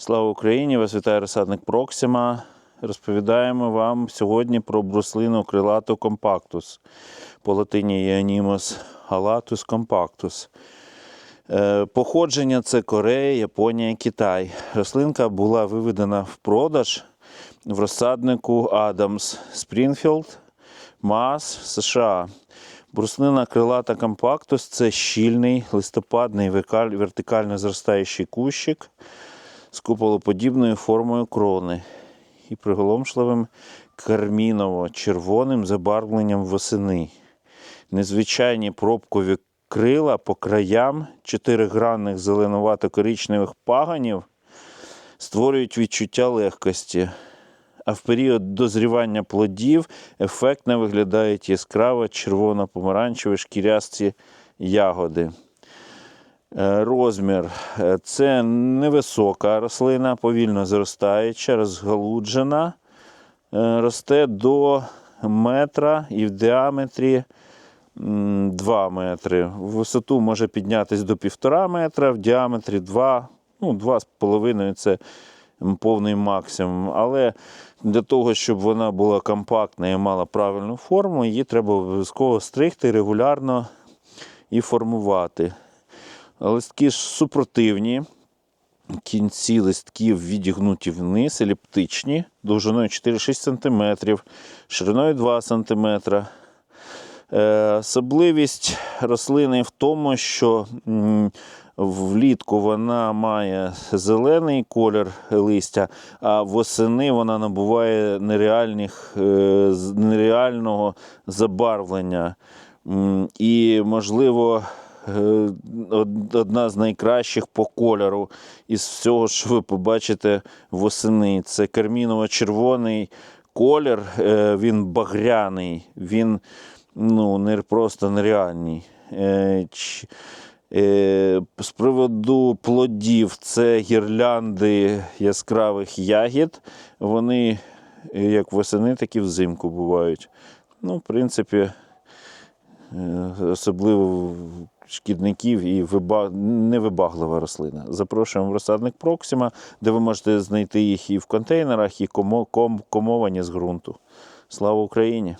Слава Україні! Вас вітає розсадник Проксима. Розповідаємо вам сьогодні про бруслину крилату компактус. По латині Єанімус галатус компактус. Е, Походження це Корея, Японія, Китай. Рослинка була виведена в продаж в розсаднику Адамс Спрінфілд, Мас, США. Бруслина крилата компактус це щільний листопадний вертикально зростаючий кущик з куполоподібною формою крони і приголомшливим карміново-червоним забарвленням восени. Незвичайні пробкові крила по краям чотиригранних зеленувато-коричневих паганів створюють відчуття легкості. А в період дозрівання плодів ефектно виглядають яскраво червоно-помаранчеві шкірясті ягоди. Е, Розмір Е, це невисока рослина, повільно зростаюча, розгалуджена, Е, росте до метра і в діаметрі 2 метри. В висоту може піднятися до 1,5 метра, в діаметрі 2, ну 2,5 це повний максимум. Але для того, щоб вона була компактна і мала правильну форму, її треба обов'язково стригти регулярно і формувати. Листки ж супротивні, кінці листків відігнуті вниз, еліптичні, довжиною 4-6 см, шириною 2 см. Е, Особливість рослини в тому, що влітку вона має зелений колір листя, а восени вона набуває нереальних, е, нереального забарвлення. І, можливо, одна з найкращих по кольору із всього, що ви побачите восени. Це карміново-червоний колір, е, він багряний, він ну, не просто нереальний. Е, е, З приводу плодів це гірлянди яскравих ягід. Вони е, як восени, так і взимку бувають. Ну, в принципі, е, особливо шкідників і виба... невибаглива рослина. Запрошуємо в розсадник Проксима, де ви можете знайти їх і в контейнерах, і комо... ком... комовані з ґрунту. Слава Україні!